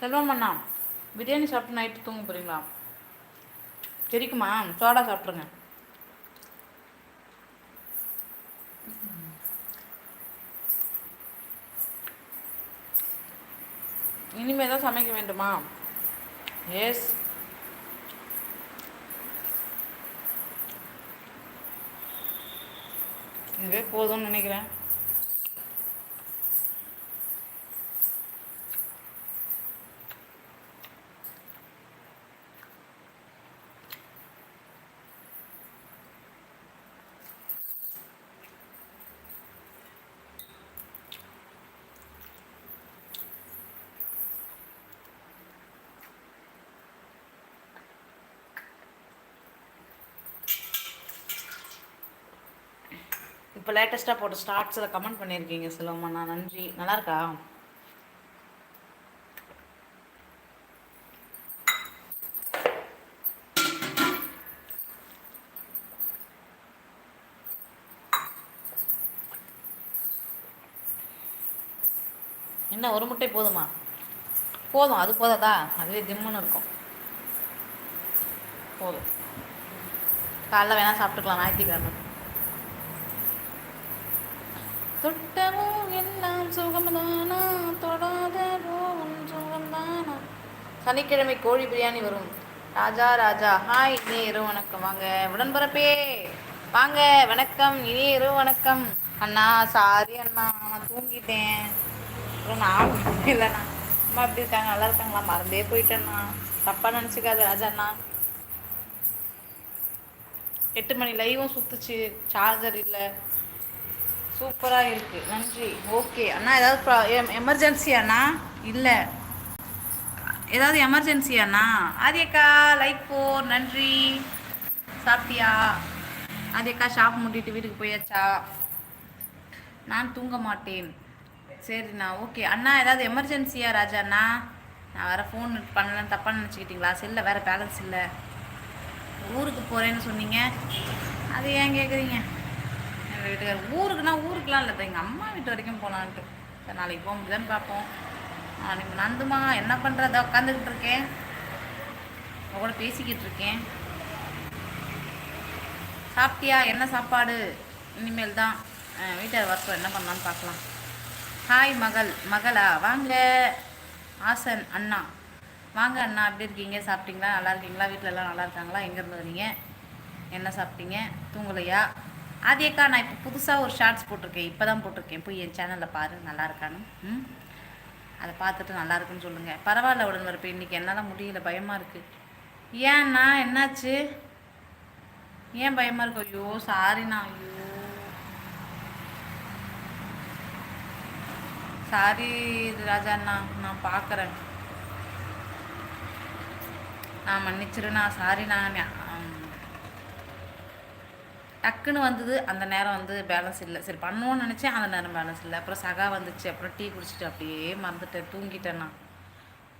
செல்வம் அண்ணா பிரியாணி சாப்பிட்டு நைட்டு தூங்க போகிறீங்களா தெரிக்குமா சோடா சாப்பிட்ருங்க இனிமேல் தான் சமைக்க வேண்டுமா? எஸ் இதுவே போதும்னு நினைக்கிறேன். இப்போ லேட்டஸ்ட்டாக போட்ட ஸ்டார்ட்ஸில் கமெண்ட் பண்ணியிருக்கீங்க சிலோமண்ணா நன்றி. நல்லா இருக்கா என்ன ஒரு முட்டை போதுமா? போதும். அது போதாதா? அதுவே திம்முன்னு இருக்கும். போதும். காலைல வேணால் சாப்பிட்டுக்கலாம். ஞாயிற்றுக்கிழமை. தொட்டமும் எல்லாம் சுகம்தானா? உன் சுகம்தானா? சனிக்கிழமை கோழி பிரியாணி வரும். ராஜா ராஜா ஹாய் இனிய இரவு வணக்கம். வாங்க உடன்பரப்பே வாங்க வணக்கம் இனிய இரவு வணக்கம். அண்ணா சாரி அண்ணா நான் தூங்கிட்டேன். அப்புறம் நான் இல்லைண்ணா அம்மா எப்படி இருக்காங்க? நல்லா இருக்காங்களா? மறந்தே போயிட்டேண்ணா. தப்பாக நினச்சிக்காத ராஜா அண்ணா. எட்டு மணி லைவும் சுத்துச்சு. சார்ஜர் இல்லை. சூப்பராக இருக்குது நன்றி. ஓகே. அண்ணா ஏதாவது எமர்ஜென்சி அண்ணா? இல்லை. ஏதாவது எமர்ஜென்சி அண்ணா? ஆதியக்கா லைக் போர் நன்றி. சாப்பிட்டியா? ஆதியக்கா ஷாப் மூட்டிட்டு வீட்டுக்கு போயாச்சா? நான் தூங்க மாட்டேன். சரிண்ணா ஓகே. அண்ணா ஏதாவது எமர்ஜென்சியா ராஜா அண்ணா? நான் வேறு ஃபோன் பண்ணலன்னு தப்பாக நினச்சிக்கிட்டீங்களா? செல்லில் வேறு பேலன்ஸ் இல்லை. ஊருக்கு போகிறேன்னு சொன்னீங்க. அது ஏன் கேட்குறீங்க எங்கள் வீட்டுக்கார். ஊருக்குன்னா ஊருக்குலாம் இல்லை எங்கள் அம்மா வீட்டு வரைக்கும் போகலான்ட்டு சரி நாளைக்கு போக முடியுதான்னு பார்ப்போம். நாளைக்கு நந்துமா என்ன பண்ணுறத உட்காந்துக்கிட்டு இருக்கேன். உங்க கூட பேசிக்கிட்டு இருக்கேன். சாப்பிட்டியா? என்ன சாப்பாடு? இனிமேல் தான். வீட்டார் வருஷம் என்ன பண்ணலான்னு பார்க்கலாம். ஹாய் மகள். மகளா? வாங்க. ஆசன் அண்ணா. வாங்க அண்ணா. எப்படி இருக்கீங்க? சாப்பிட்டீங்களா? நல்லா இருக்கீங்களா? வீட்டில் எல்லாம் நல்லா இருக்காங்களா? எங்கேருந்து வரீங்க? என்ன சாப்பிட்டீங்க? தூங்கலையா? ஆதியக்கா நான் இப்போ புதுசாக ஒரு ஷார்ட்ஸ் போட்டிருக்கேன். இப்போ தான் போட்டிருக்கேன். போய் என் சேனலில் பாரு நல்லா இருக்கான்னு. ம்? அதை பார்த்துட்டு நல்லா இருக்குன்னு சொல்லுங்கள் பரவாயில்ல உடன் வரப்பு இன்றைக்கி என்னால் முடியல. பயமாக இருக்குது ஏன்னா என்னாச்சு? ஏன் பயமாக இருக்கு? ஐயோ சாரிண்ணா ஐயோ. சாரி ராஜாண்ணா நான் பார்க்குறேன். நான் மன்னிச்சிருண்ணா. சாரிண்ணா டக்குன்னு வந்தது அந்த நேரம் வந்து பேலன்ஸ் இல்லை. சரி பண்ணுவோன்னு நினச்சேன் அந்த நேரம் பேலன்ஸ் இல்லை. அப்புறம் சகா வந்துச்சு. அப்புறம் டீ குடிச்சிட்டு அப்படியே மறந்துட்டேன். தூங்கிட்டேன் நான்.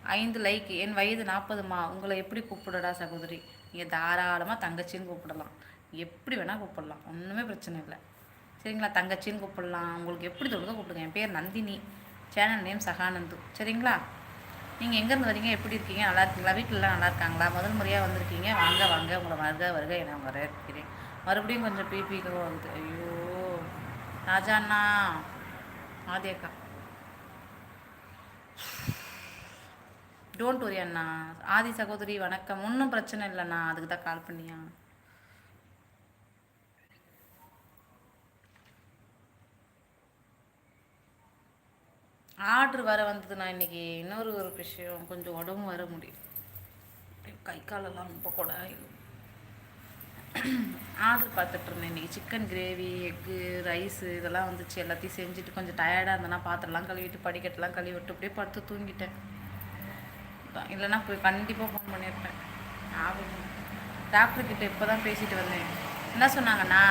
ஐந்து லைக் என் வயது நாற்பதுமா? உங்களை எப்படி கூப்பிடடா சகோதரி? நீங்கள் தாராளமாக தங்கச்சின்னு கூப்பிடலாம். எப்படி வேணால் கூப்பிடலாம். ஒன்றுமே பிரச்சனை இல்லை. சரிங்களா? தங்கச்சின்னு கூப்பிடலாம். உங்களுக்கு எப்படி தோணுதோ கூப்பிடுங்க. என் பேர் நந்தினி. சேனல் நேம் சகானந்து சரிங்களா? நீங்கள் எங்கேருந்து வரீங்க எப்படி இருக்கீங்க? நல்லா இருக்கீங்களா? வீட்டிலலாம் நல்லா இருக்காங்களா? முதல் முறையாக வந்திருக்கீங்க? வாங்க வாங்க. உங்களை வருக வருக நான் வரவேற்கிறேன். மறுபடியும் கொஞ்சம் பிபிக்கு வந்து ஐயோ ராஜாண்ணா ஆதியக்கா. டோன்ட் வரி அண்ணா. ஆதி சகோதரி வணக்கம். ஒன்றும் பிரச்சனை இல்லைண்ணா. அதுக்கு தான் கால் பண்ணியா? ஆர்டர் வர வந்ததுண்ணா இன்னைக்கு. இன்னொரு ஒரு விஷயம். கொஞ்சம் உடம்பு வர முடியும் கை காலெல்லாம் ரொம்ப கூட ஆர்டர் பார்த்துட்ருந்தேன் இன்றைக்கி இன்னைக்கு. சிக்கன் கிரேவி எக்கு ரைஸு இதெல்லாம் வந்துச்சு. எல்லாத்தையும் செஞ்சுட்டு கொஞ்சம் டயர்டாக இருந்தேன்னா பாத்திரம்லாம் கழுவிட்டு படிக்கட்டெல்லாம் கழுவி விட்டு அப்படியே படுத்து தூங்கிட்டேன். இல்லைன்னா போய் கண்டிப்பாக ஃபோன் பண்ணியிருப்பேன். ஞாபகம் டாக்டர் இப்போ தான் பேசிட்டு வந்தேன். என்ன சொன்னாங்கண்ணா